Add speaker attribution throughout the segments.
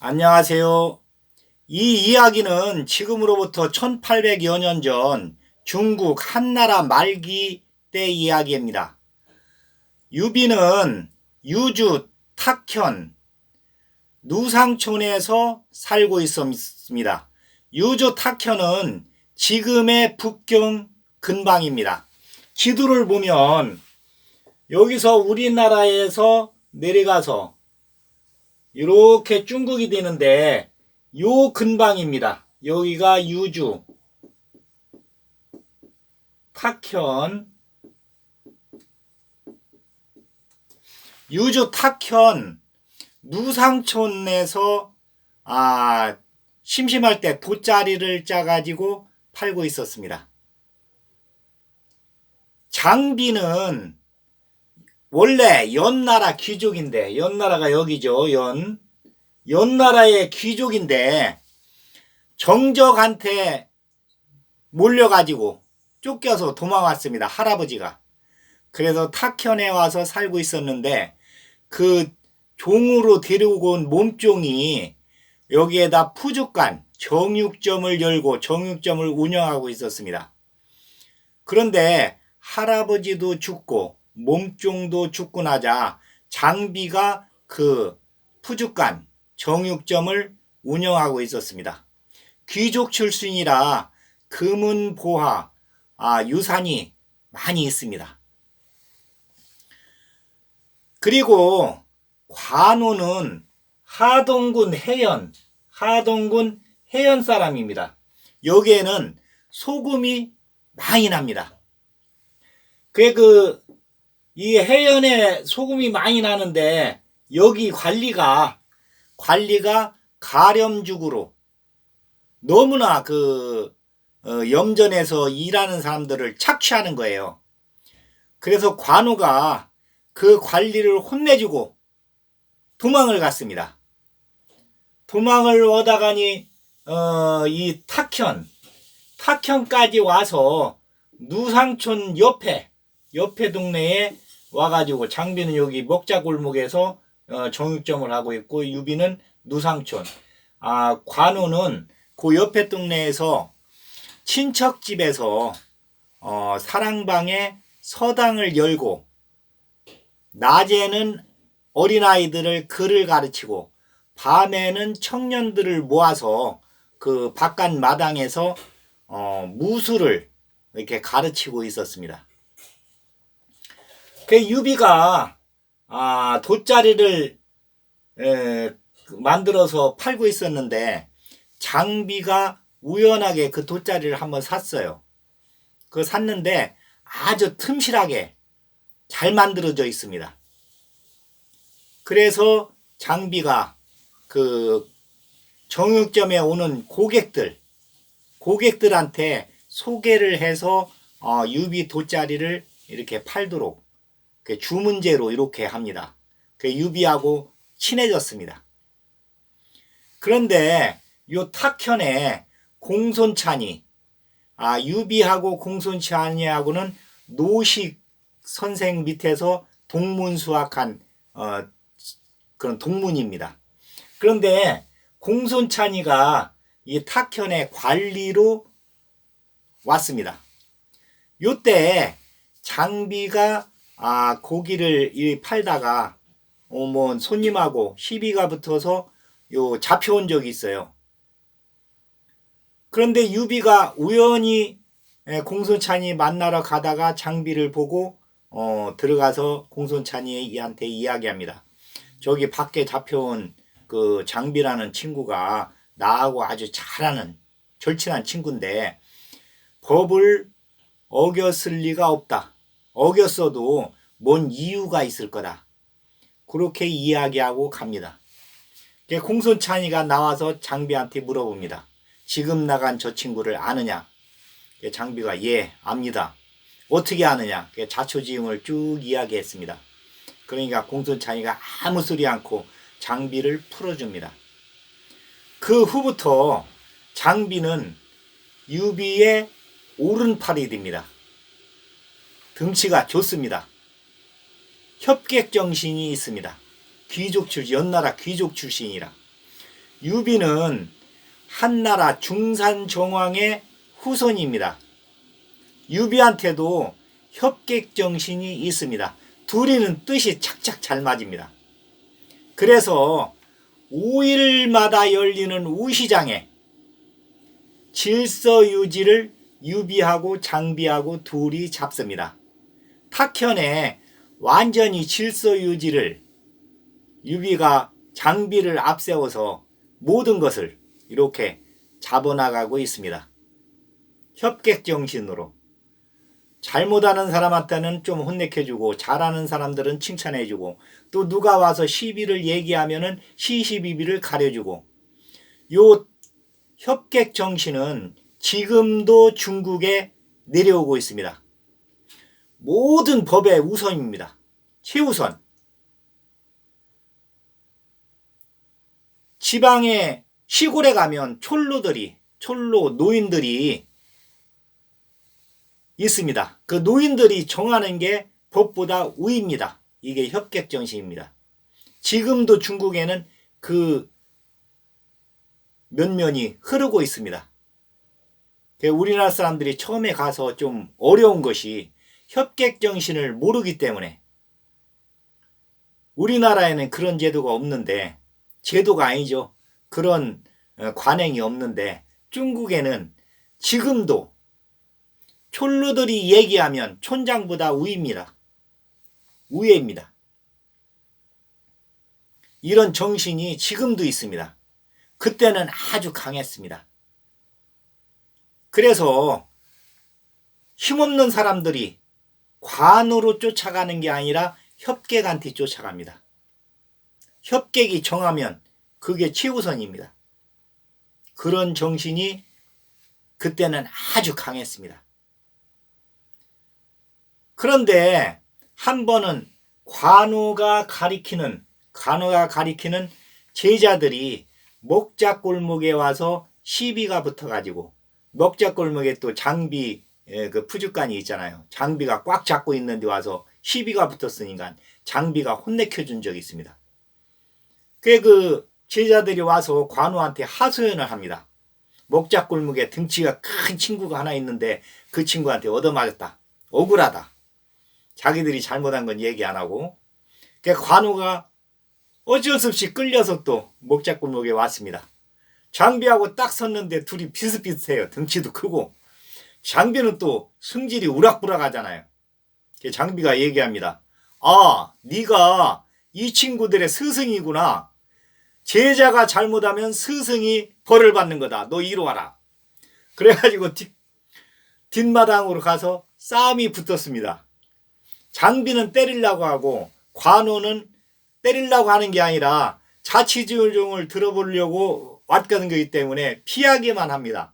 Speaker 1: 안녕하세요. 이 이야기는 지금으로부터 1800여 년 전 중국 한나라 말기 때 이야기입니다. 유비는 유주, 탁현, 누상촌에서 살고 있습니다. 유주 탁현은 지금의 북경 근방입니다. 지도를 보면 여기서 우리나라에서 내려가서 이렇게 중국이 되는데 요 근방입니다. 여기가 유주, 탁현, 유주 탁현 누상촌에서 아 심심할 때 돗자리를 짜가지고 팔고 있었습니다. 장비는 원래 연나라 귀족인데 연나라가 여기죠 연 연나라의 귀족인데 정적한테 몰려가지고 쫓겨서 도망왔습니다 할아버지가 그래서 탁현에 와서 살고 있었는데 그 종으로 데려오고 온 몸종이 여기에다 푸죽간 정육점을 열고 정육점을 운영하고 있었습니다. 그런데 할아버지도 죽고 몸종도 죽고 나자 장비가 그 푸죽간 정육점을 운영하고 있었습니다. 귀족 출신이라 금은 보화 아, 유산이 많이 있습니다. 그리고 관우는 하동군 해연, 하동군 해연 사람입니다. 여기에는 소금이 많이 납니다. 그게 그, 이 해연에 소금이 많이 나는데, 여기 관리가, 관리가 가렴죽으로 너무나 그, 어, 염전에서 일하는 사람들을 착취하는 거예요. 그래서 관우가 그 관리를 혼내주고 도망을 갔습니다. 도망을 오다가니 어, 이 탁현 탁현까지 와서 누상촌 옆에 옆에 동네에 와가지고 장비는 여기 먹자골목에서 어, 정육점을 하고 있고 유비는 누상촌 아 관우는 그 옆에 동네에서 친척 집에서 어, 사랑방에 서당을 열고 낮에는 어린아이들을 글을 가르치고 밤에는 청년들을 모아서 그 바깥 마당에서 어, 무술을 이렇게 가르치고 있었습니다. 그 유비가 아, 돗자리를 에, 만들어서 팔고 있었는데 장비가 우연하게 그 돗자리를 한번 샀어요. 그 샀는데 아주 틈실하게 잘 만들어져 있습니다. 그래서 장비가 그 정육점에 오는 고객들, 고객들한테 소개를 해서 어, 유비 돗자리를 이렇게 팔도록 그 주문제로 이렇게 합니다. 그 유비하고 친해졌습니다. 그런데 요 탁현에 공손찬이 아 유비하고 공손찬이하고는 노식 선생 밑에서 동문 수학한 어, 그런 동문입니다. 그런데 공손찬이가 이 탁현의 관리로 왔습니다. 요때 장비가 아 고기를 이 팔다가 어 뭐 손님하고 시비가 붙어서 요 잡혀온 적이 있어요. 그런데 유비가 우연히 공손찬이 만나러 가다가 장비를 보고 어, 들어가서 공손찬이한테 이야기합니다. 저기 밖에 잡혀온 그 장비라는 친구가 나하고 아주 잘하는 절친한 친구인데 법을 어겼을 리가 없다. 어겼어도 뭔 이유가 있을 거다. 그렇게 이야기하고 갑니다. 공손찬이가 나와서 장비한테 물어봅니다. 지금 나간 저 친구를 아느냐? 장비가 예, 압니다. 어떻게 아느냐? 자초지음을 쭉 이야기했습니다. 그러니까 공손찬이가 아무 소리 않고 장비를 풀어줍니다. 그 후부터 장비는 유비의 오른팔이 됩니다. 등치가 좋습니다. 협객 정신이 있습니다. 귀족 출신, 연나라 귀족 출신이라. 유비는 한나라 중산 정왕의 후손입니다. 유비한테도 협객 정신이 있습니다. 둘이는 뜻이 착착 잘 맞습니다. 그래서 5일마다 열리는 우시장에 질서 유지를 유비하고 장비하고 둘이 잡습니다. 탁현에 완전히 질서 유지를 유비가 장비를 앞세워서 모든 것을 이렇게 잡아나가고 있습니다. 협객 정신으로 잘못하는 사람한테는 좀 혼내켜주고 잘하는 사람들은 칭찬해주고 또 누가 와서 시비를 얘기하면은 시시비비를 가려주고 요 협객 정신은 지금도 중국에 내려오고 있습니다. 모든 법의 우선입니다. 최우선. 지방에 시골에 가면 촐로들이 촐로 노인들이 있습니다. 그 노인들이 정하는 게 법보다 우입니다. 이게 협객 정신입니다. 지금도 중국에는 그 면면이 흐르고 있습니다. 그 우리나라 사람들이 처음에 가서 좀 어려운 것이 협객 정신을 모르기 때문에 우리나라에는 그런 제도가 없는데 제도가 아니죠. 그런 어, 관행이 없는데 중국에는 지금도 촐로들이 얘기하면 촌장보다 우입니다. 우예입니다. 이런 정신이 지금도 있습니다. 그때는 아주 강했습니다. 그래서 힘없는 사람들이 관으로 쫓아가는 게 아니라 협객한테 쫓아갑니다. 협객이 정하면 그게 최우선입니다. 그런 정신이 그때는 아주 강했습니다. 그런데 한 번은 관우가 가리키는 관우가 가리키는 제자들이 목자골목에 와서 시비가 붙어가지고 목자골목에 또 장비 예, 그 푸주간이 있잖아요. 장비가 꽉 잡고 있는데 와서 시비가 붙었으니까 장비가 혼내켜 준 적이 있습니다. 그게 그 제자들이 와서 관우한테 하소연을 합니다. 목자골목에 등치가 큰 친구가 하나 있는데 그 친구한테 얻어맞았다. 억울하다. 자기들이 잘못한 건 얘기 안 하고 그 관우가 어쩔 수 없이 끌려서 또 목자골목에 왔습니다. 장비하고 딱 섰는데 둘이 비슷비슷해요. 등치도 크고 장비는 또 승질이 우락부락하잖아요. 그 장비가 얘기합니다. 아, 네가 이 친구들의 스승이구나. 제자가 잘못하면 스승이 벌을 받는 거다. 너 이리 와라. 그래가지고 뒷, 뒷마당으로 가서 싸움이 붙었습니다. 장비는 때리려고 하고 관우는 때리려고 하는 게 아니라 자치지종을 들어보려고 왔던 거기 때문에 피하기만 합니다.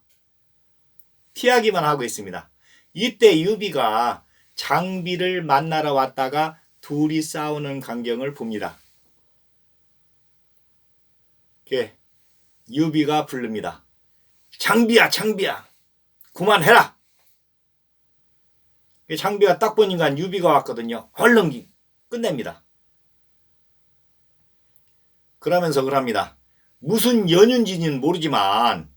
Speaker 1: 피하기만 하고 있습니다. 이때 유비가 장비를 만나러 왔다가 둘이 싸우는 광경을 봅니다. 이렇게 유비가 부릅니다. 장비야, 장비야, 그만해라. 장비가 딱 보니까 유비가 왔거든요. 얼른 끝냅니다. 그러면서 그럽니다. 무슨 연륜지는 모르지만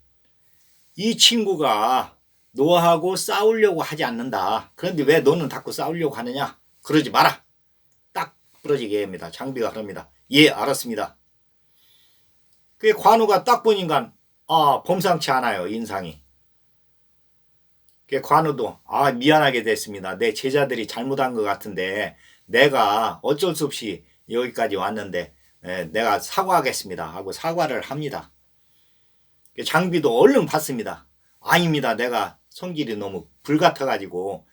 Speaker 1: 이 친구가 너하고 싸우려고 하지 않는다. 그런데 왜 너는 자꾸 싸우려고 하느냐? 그러지 마라. 딱 부러지게 합니다. 장비가 그럽니다. 예, 알았습니다. 그 관우가 딱 보니까 아, 범상치 않아요. 인상이. 그 관우도 아, 미안하게 됐습니다. 내 제자들이 잘못한 것 같은데 내가 어쩔 수 없이 여기까지 왔는데 예, 내가 사과하겠습니다. 하고 사과를 합니다. 그 장비도 얼른 받습니다. 아닙니다. 내가 성질이 너무 불같아가지고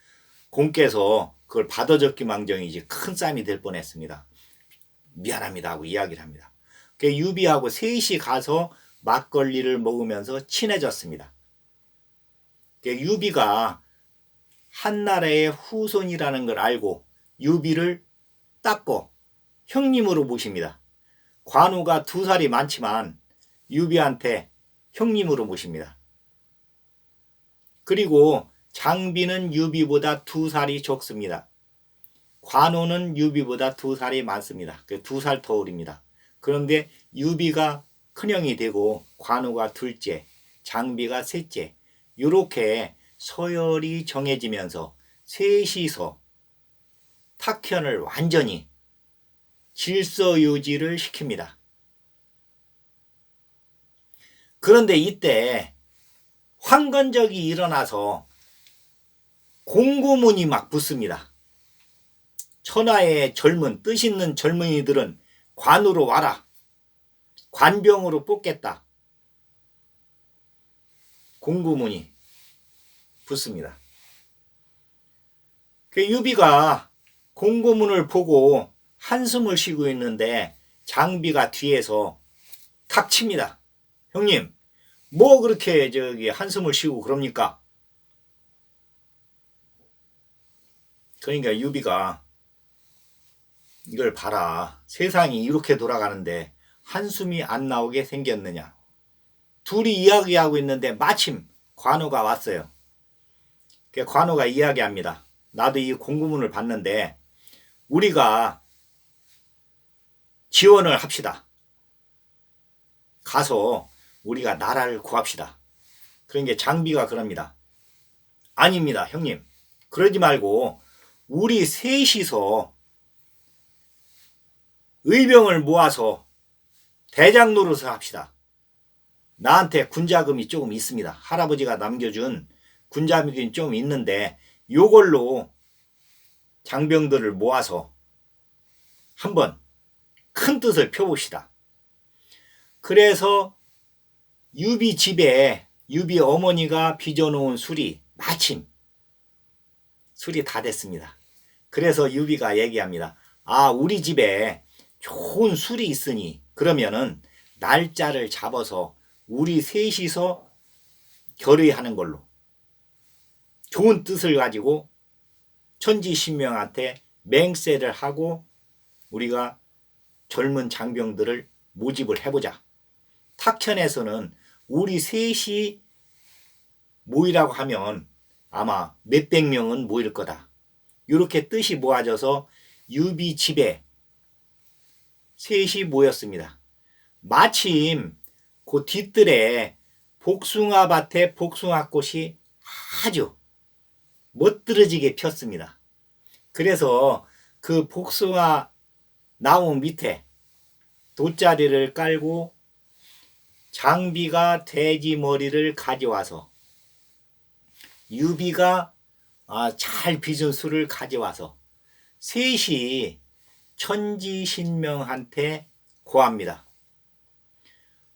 Speaker 1: 공께서 그걸 받아줬기 망정이지 큰 싸움이 될 뻔했습니다. 미안합니다 하고 이야기를 합니다. 그 유비하고 셋이 가서 막걸리를 먹으면서 친해졌습니다. 그 유비가 한나라의 후손이라는 걸 알고 유비를 닦고 형님으로 모십니다. 관우가 두 살이 많지만 유비한테 형님으로 모십니다. 그리고 장비는 유비보다 두 살이 적습니다. 관우는 유비보다 두 살이 많습니다. 그두살 터울입니다. 그런데 유비가 큰형이 되고 관우가 둘째, 장비가 셋째 이렇게 서열이 정해지면서 셋이서 탁현을 완전히 질서 유지를 시킵니다. 그런데 이때 황건적이 일어나서 공고문이 막 붙습니다. 천하의 젊은 뜻 있는 젊은이들은 관으로 와라. 관병으로 뽑겠다. 공고문이 붙습니다. 그 유비가 공고문을 보고 한숨을 쉬고 있는데 장비가 뒤에서 탁 칩니다. 형님, 뭐 그렇게 저기 한숨을 쉬고 그럽니까? 그러니까 유비가 이걸 봐라. 세상이 이렇게 돌아가는데 한숨이 안 나오게 생겼느냐. 둘이 이야기하고 있는데 마침 관우가 왔어요. 그 관우가 이야기합니다. 나도 이 공구문을 봤는데 우리가 지원을 합시다. 가서 우리가 나라를 구합시다. 그런 게 장비가 그럽니다. 아닙니다, 형님. 그러지 말고 우리 셋이서 의병을 모아서 대장 노릇을 합시다. 나한테 군자금이 조금 있습니다. 할아버지가 남겨준 군자금이 좀 있는데 요걸로 장병들을 모아서 한번 큰 뜻을 펴봅시다. 그래서 유비 집에 유비 어머니가 빚어놓은 술이 마침 술이 다 됐습니다. 그래서 유비가 얘기합니다. 아, 우리 집에 좋은 술이 있으니 그러면은 날짜를 잡아서 우리 셋이서 결의하는 걸로 좋은 뜻을 가지고 천지신명한테 맹세를 하고 우리가 젊은 장병들을 모집을 해보자. 탁현에서는 우리 셋이 모이라고 하면 아마 몇백 명은 모일 거다. 이렇게 뜻이 모아져서 유비 집에 셋이 모였습니다. 마침 그 뒤뜰에 복숭아 밭에 복숭아 꽃이 아주 멋들어지게 폈습니다. 그래서 그 복숭아 나무 밑에 돗자리를 깔고 장비가 돼지 머리를 가져와서 유비가 아, 잘 빚은 술을 가져와서 셋이 천지신명한테 고합니다.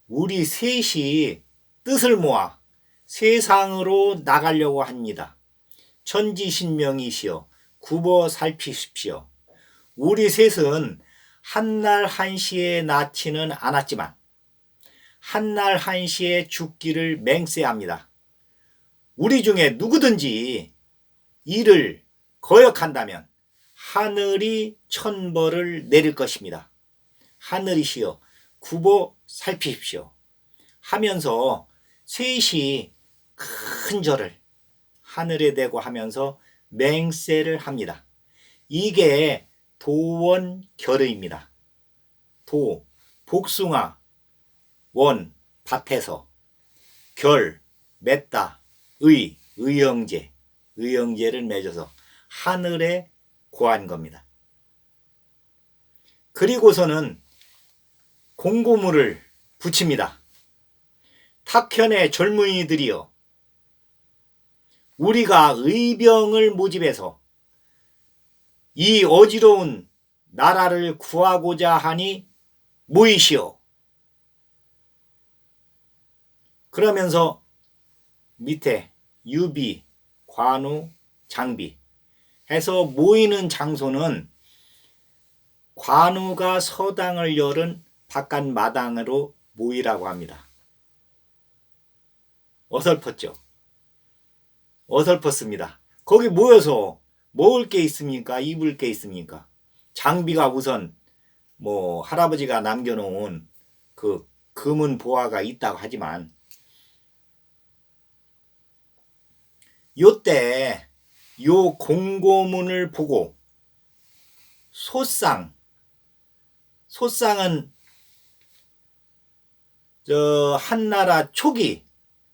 Speaker 1: 우리 셋이 뜻을 모아 세상으로 나가려고 합니다. 천지신명이시여 굽어 살피십시오. 우리 셋은 한날 한시에 낳지는 않았지만 한날 한시에 죽기를 맹세합니다. 우리 중에 누구든지 이를 거역한다면 하늘이 천벌을 내릴 것입니다. 하늘이시여 굽어 살피십시오. 하면서 셋이 큰 절을 하늘에 대고 하면서 맹세를 합니다. 이게 도원 결의입니다. 도, 복숭아, 원, 밭에서, 결, 맺다, 의, 의형제, 의형제를 맺어서 하늘에 고한 겁니다. 그리고서는 공고물을 붙입니다. 탁현의 젊은이들이여 우리가 의병을 모집해서 이 어지러운 나라를 구하고자 하니 모이시오. 그러면서 밑에 유비, 관우, 장비 해서 모이는 장소는 관우가 서당을 열은 바깥 마당으로 모이라고 합니다. 어설펐죠? 어설펐습니다. 거기 모여서 먹을 게 있습니까? 입을 게 있습니까? 장비가 우선 뭐 할아버지가 남겨놓은 그 금은 보화가 있다고 하지만 요때 요 공고문을 보고 소상 소상은 저 한나라 초기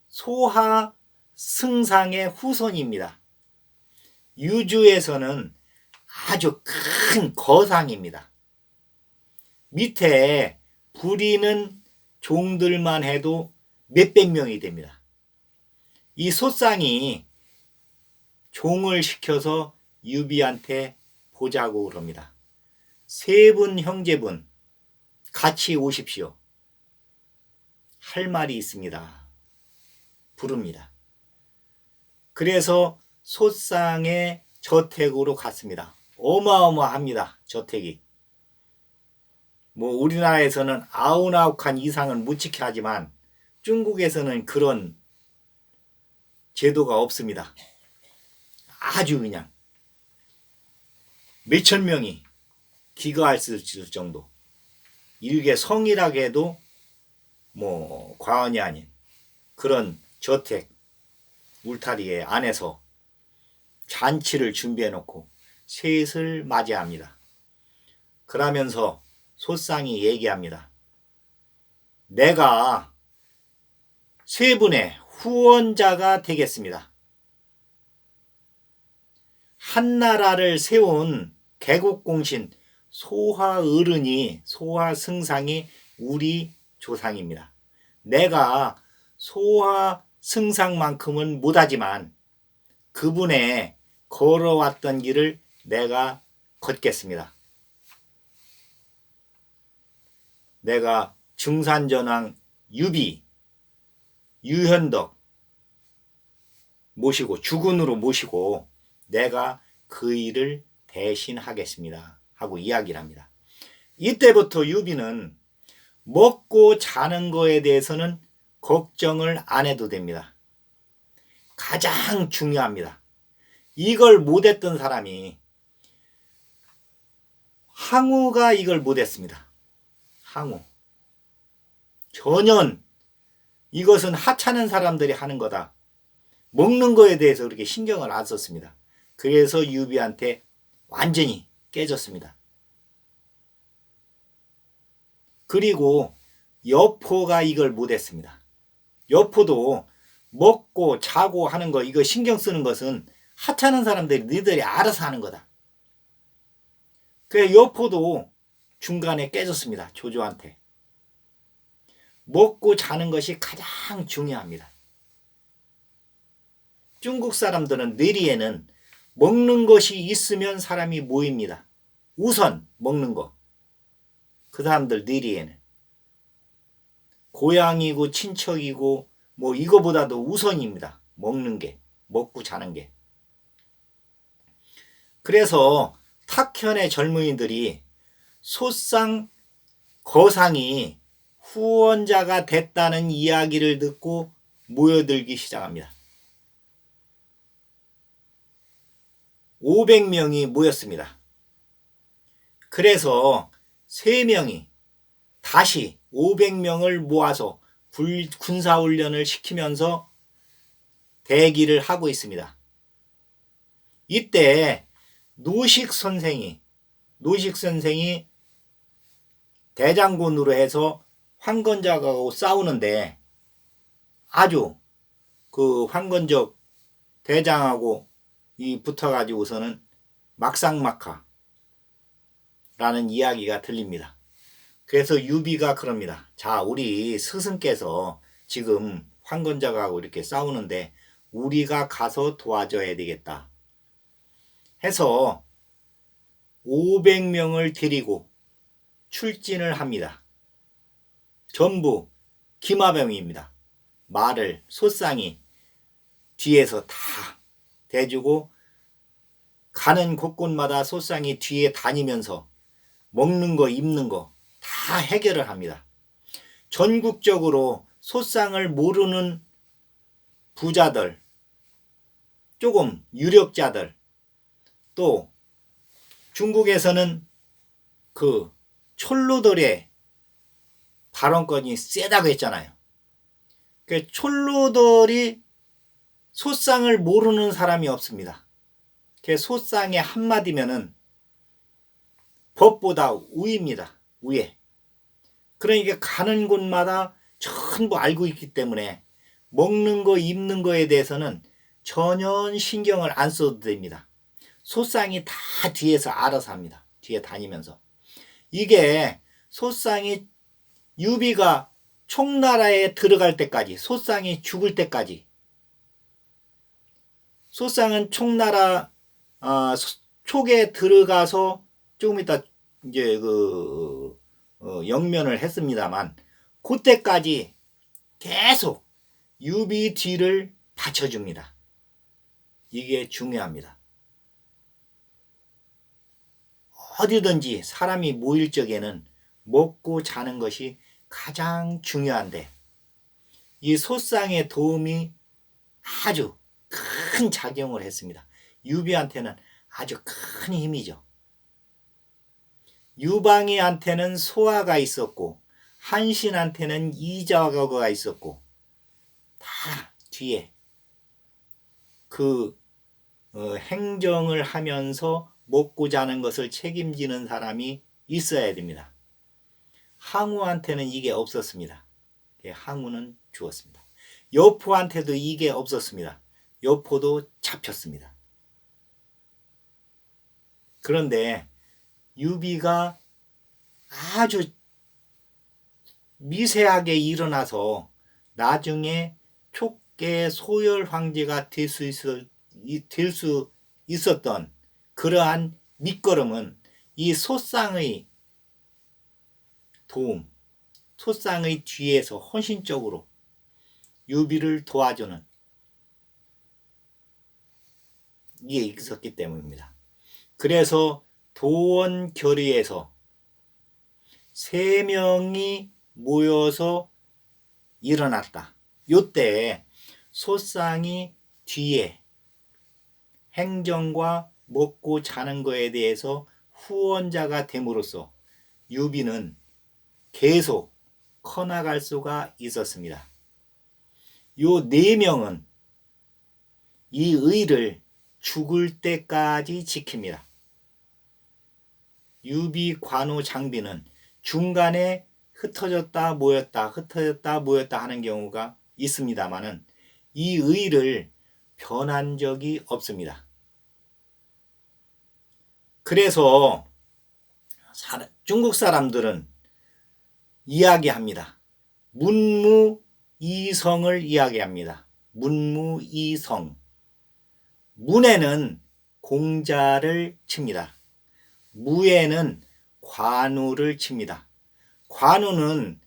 Speaker 1: 소하 승상의 후손입니다. 유주에서는 아주 큰 거상입니다. 밑에 부리는 종들만 해도 몇백 명이 됩니다. 이 소상이 종을 시켜서 유비한테 보자고 그럽니다. 세 분 형제분 같이 오십시오. 할 말이 있습니다. 부릅니다. 그래서 소상의 저택으로 갔습니다. 어마어마합니다. 저택이. 뭐 우리나라에서는 아흔아홉 이상을 못 지켜 하지만 중국에서는 그런 제도가 없습니다. 아주 그냥 몇천 명이 기거할 수 있을 정도. 일개 성이라게 해도 뭐 과언이 아닌 그런 저택 울타리에 안에서 잔치를 준비해 놓고 셋을 맞이합니다. 그러면서 소상이 얘기합니다. 내가 세 분의 후원자가 되겠습니다. 한나라를 세운 개국공신 소화어른이 소화승상이 우리 조상입니다. 내가 소화승상만큼은 못하지만 그분의 걸어왔던 길을 내가 걷겠습니다. 내가 증산전왕 유비, 유현덕 모시고 주군으로 모시고 내가 그 일을 대신하겠습니다. 하고 이야기를 합니다. 이때부터 유비는 먹고 자는 거에 대해서는 걱정을 안 해도 됩니다. 가장 중요합니다. 이걸 못했던 사람이 항우가 이걸 못했습니다. 항우. 전혀 이것은 하찮은 사람들이 하는 거다. 먹는 거에 대해서 그렇게 신경을 안 썼습니다. 그래서 유비한테 완전히 깨졌습니다. 그리고 여포가 이걸 못했습니다. 여포도 먹고 자고 하는 거 이거 신경 쓰는 것은 하찮은 사람들이 너희들이 알아서 하는 거다. 그래 여포도 중간에 깨졌습니다. 조조한테. 먹고 자는 것이 가장 중요합니다. 중국 사람들은 뇌리에는 먹는 것이 있으면 사람이 모입니다. 우선 먹는 거. 그 사람들 뇌리에는. 고향이고 친척이고 뭐 이거보다도 우선입니다. 먹는 게. 먹고 자는 게. 그래서 탁현의 젊은이들이 소상 거상이 후원자가 됐다는 이야기를 듣고 모여들기 시작합니다. 500명이 모였습니다. 그래서 3명이 다시 500명을 모아서 군사훈련을 시키면서 대기를 하고 있습니다. 이때 노식 선생이 노식 선생이 대장군으로 해서 황건적하고 싸우는데 아주 그 황건적 대장하고 이 붙어가지고서는 막상막하 라는 이야기가 들립니다. 그래서 유비가 그럽니다. 자, 우리 스승께서 지금 황건적하고 이렇게 싸우는데 우리가 가서 도와줘야 되겠다. 해서 500명을 데리고 출진을 합니다. 전부 기마병입니다. 말을 소상이 뒤에서 다 대주고 가는 곳곳마다 소상이 뒤에 다니면서 먹는 거 입는 거 다 해결을 합니다. 전국적으로 소상을 모르는 부자들 조금 유력자들 또 중국에서는 그 촐로들의 발언권이 세다고 했잖아요. 그 촐로들이 소상을 모르는 사람이 없습니다. 그 소상의 한마디면은 법보다 우입니다. 우에. 그러니까 가는 곳마다 전부 알고 있기 때문에 먹는 거 입는 거에 대해서는 전혀 신경을 안 써도 됩니다. 소쌍이 다 뒤에서 알아서 합니다. 뒤에 다니면서. 이게 소쌍이 유비가 총나라에 들어갈 때까지 소쌍이 죽을 때까지 소쌍은 총나라 어, 소- 촉에 들어가서 조금 이따 이제 그 어, 영면을 했습니다만 그때까지 계속 유비 뒤를 받쳐줍니다. 이게 중요합니다. 어디든지 사람이 모일 적에는 먹고 자는 것이 가장 중요한데 이 소쌍의 도움이 아주 큰 작용을 했습니다. 유비한테는 아주 큰 힘이죠. 유방이한테는 소화가 있었고 한신한테는 이자가가 있었고 다 뒤에 그 어, 행정을 하면서 먹고 자는 것을 책임지는 사람이 있어야 됩니다. 항우한테는 이게 없었습니다. 예, 항우는 죽었습니다. 여포한테도 이게 없었습니다. 여포도 잡혔습니다. 그런데 유비가 아주 미세하게 일어나서 나중에 촉계 소열 황제가 될 수 있을 될수 있었던 그러한 밑거름은 이 소쌍의 도움, 소쌍의 뒤에서 헌신적으로 유비를 도와주는 이게 있었기 때문입니다. 그래서 도원 결의에서 세 명이 모여서 일어났다. 요때 소쌍이 뒤에 행정과 먹고 자는 거에 대해서 후원자가 됨으로써 유비는 계속 커나갈 수가 있었습니다. 요 네 명은 이 의를 죽을 때까지 지킵니다. 유비 관우 장비는 중간에 흩어졌다 모였다 흩어졌다 모였다 하는 경우가 있습니다만은 이 의를 변한 적이 없습니다. 그래서 사- 중국 사람들은 이야기합니다. 문무이성을 이야기합니다. 문무이성. 문에는 공자를 칩니다. 무에는 관우를 칩니다. 관우는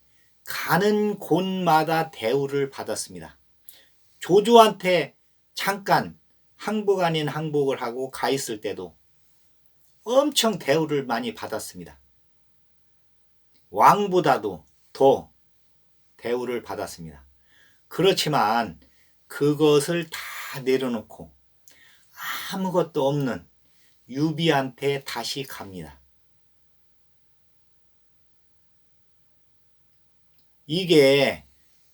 Speaker 1: 가는 곳마다 대우를 받았습니다. 조조한테 잠깐 항복 아닌 항복을 하고 가 있을 때도 엄청 대우를 많이 받았습니다. 왕보다도 더 대우를 받았습니다. 그렇지만 그것을 다 내려놓고 아무것도 없는 유비한테 다시 갑니다. 이게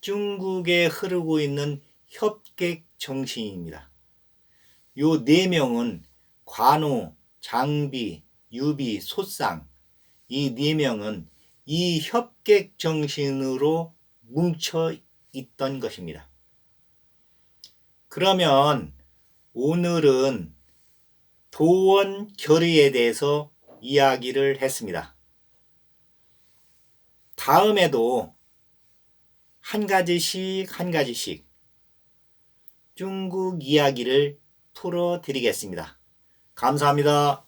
Speaker 1: 중국에 흐르고 있는 협객 정신입니다. 요 네 명은 관우, 장비, 유비, 소쌍 이네 명은 이 협객 정신으로 뭉쳐 있던 것입니다. 그러면 오늘은 도원 결의에 대해서 이야기를 했습니다. 다음에도 한 가지씩 한 가지씩 중국 이야기를 풀어 드리겠습니다. 감사합니다.